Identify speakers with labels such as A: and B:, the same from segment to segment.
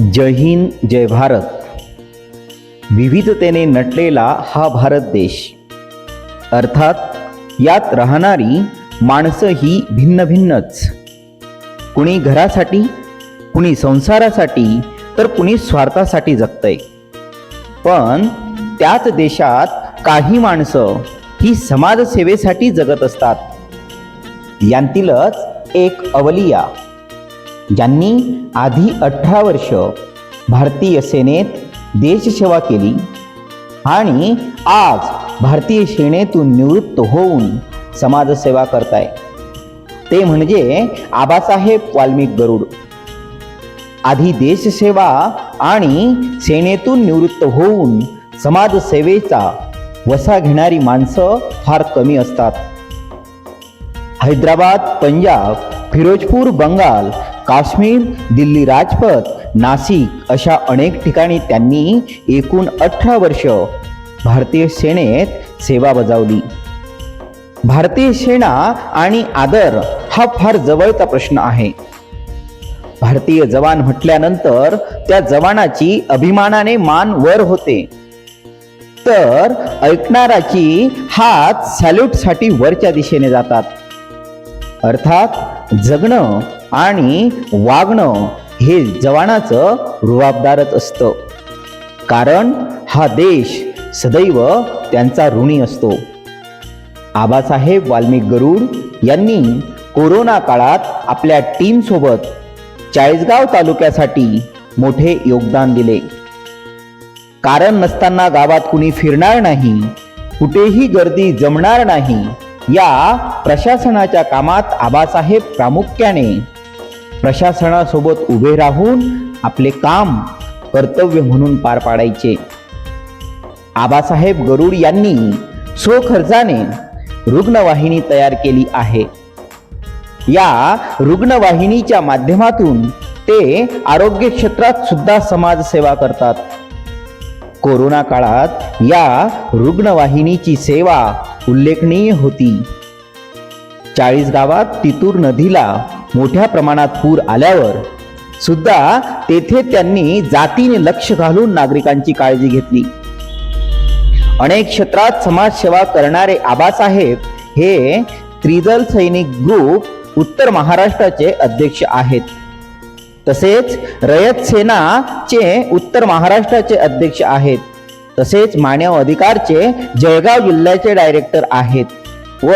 A: जय हिंद जय भारत. विविधतेने नटलेला हा भारत देश. अर्थात यात राहणारी माणसं ही भिन्न भिन्नच कुणी घरासाठी कुणी संसारासाठी तर कुणी स्वार्थासाठी जगतंय. पण त्याच देशात काही माणसं ही समाजसेवेसाठी जगत असतात. यांतीलच एक अवलिया. ज्यांनी आधी अठरा वर्ष भारतीय सेनेत देशसेवा केली आणि आज भारतीय सेनेतून निवृत्त होऊन समाजसेवा करताय. ते म्हणजे आबासाहेब वाल्मिक गरुड. आधी देशसेवा आणि सेनेतून निवृत्त होऊन समाजसेवेचा वसा घेणारी माणसं फार कमी असतात. हैदराबाद पंजाब फिरोजपूर बंगाल काश्मीर दिल्ली राजपथ नाशिक अशा अनेक ठिकाणी त्यांनी एकूण अठरा वर्ष भारतीय सेनेत सेवा बजावली. भारतीय सेना आणि आदर हा फार जवळचा प्रश्न आहे. भारतीय जवान म्हटल्यानंतर त्या जवानाची अभिमानाने मान वर होते. तर ऐकणाराची हात सॅल्यूटसाठी वरच्या दिशेने जातात. अर्थात जगणं आणि वागणं हे जवानाचं रुबाबदारच असतं. कारण हा देश सदैव त्यांचा ऋणी असतो. आबासाहेब वाल्मिक गरुड यांनी कोरोना काळात आपल्या टीमसोबत चाळीसगाव तालुक्यासाठी मोठे योगदान दिले. कारण नसताना गावात कुणी फिरणार नाही कुठेही गर्दी जमणार नाही या प्रशासनाच्या कामात आबासाहेब प्रामुख्याने प्रशासनासोबत उभे राहून आपले काम कर्तव्य म्हणून पार पाडायचे. आबासाहेब गरुड यांनी स्वखर्चाने रुग्णवाहिनी तयार केली आहे. या रुग्णवाहिनीच्या माध्यमातून ते आरोग्य क्षेत्रात सुद्धा समाजसेवा करतात. कोरोना काळात या रुग्णवाहिनीची सेवा उल्लेखनीय होती. चाळीस गावात तितूर नदीला मोठ्या प्रमाणात पूर आल्यावर सुद्धा तेथे त्यांनी जातीने लक्ष घालून नागरिकांची काळजी घेतली. अनेक क्षेत्रात समाजसेवा करणारे आबासाहेब हे त्रिदल सैनिक ग्रुप उत्तर महाराष्ट्राचे अध्यक्ष आहेत. तसेच रयत सेनाचे उत्तर महाराष्ट्राचे अध्यक्ष आहेत. तसेच मानव अधिकारचे जळगाव जिल्ह्याचे डायरेक्टर आहेत. व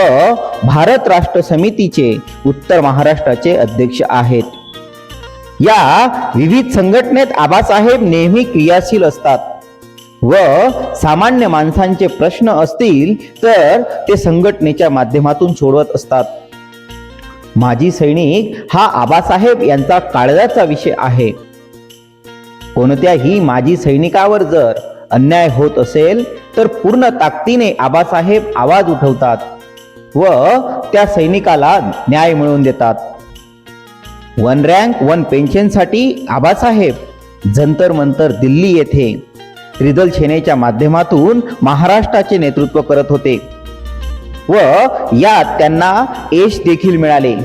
A: भारत राष्ट्र समितीचे उत्तर महाराष्ट्राचे अध्यक्ष आहेत. या विविध संघटनेत आबासाहेब नेहमी क्रियाशील असतात. व सामान्य माणसांचे प्रश्न असतील तर ते संघटनेच्या माध्यमातून सोडवत असतात. माजी सैनिक हा आबासाहेब यांचा काळजाचा विषय आहे. कोणत्याही माजी सैनिकावर जर अन्याय होत असेल तर पूर्ण ताकदीने आबासाहेब आवाज उठवतात. व त्या सैनिकाला न्याय मिळवून देतात. वन रँक वन पेन्शनसाठी आबासाहेब जंतर मंतर दिल्ली येथे त्रिदल सेनेच्या माध्यमातून महाराष्ट्राचे नेतृत्व करत होते. व यात त्यांना यश देखील मिळाले.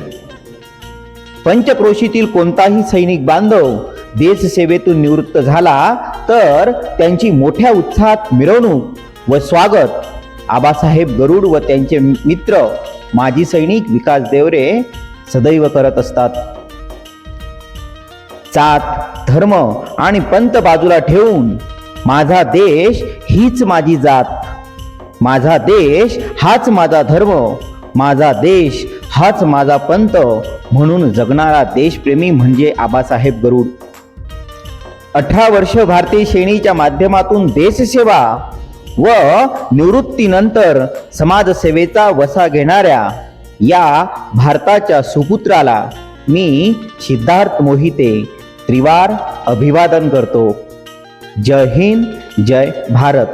A: पंचक्रोशीतील कोणताही सैनिक बांधव देशसेवेतून निवृत्त झाला तर त्यांची मोठ्या उत्साहात मिरवणूक व स्वागत आबासाहेब गरुड व त्यांचे मित्र माजी सैनिक विकास देवरे सदैव करत असतात. जात धर्म आणि पंत बाजूला ठेवून माझा देश हीच माझी जात. माझा देश हाच माझा धर्म. माझा देश हाच माझा पंत. म्हणून जगणारा देशप्रेमी म्हणजे आबासाहेब गरुड. अठरा वर्ष भारतीय श्रेणीच्या माध्यमातून देशसेवा व निवृत्तीनंतर समाजसेवेचा वसा घेणाऱ्या या भारताच्या सुपुत्राला मी सिद्धार्थ मोहिते त्रिवार अभिवादन करतो. जय हिंद जय भारत.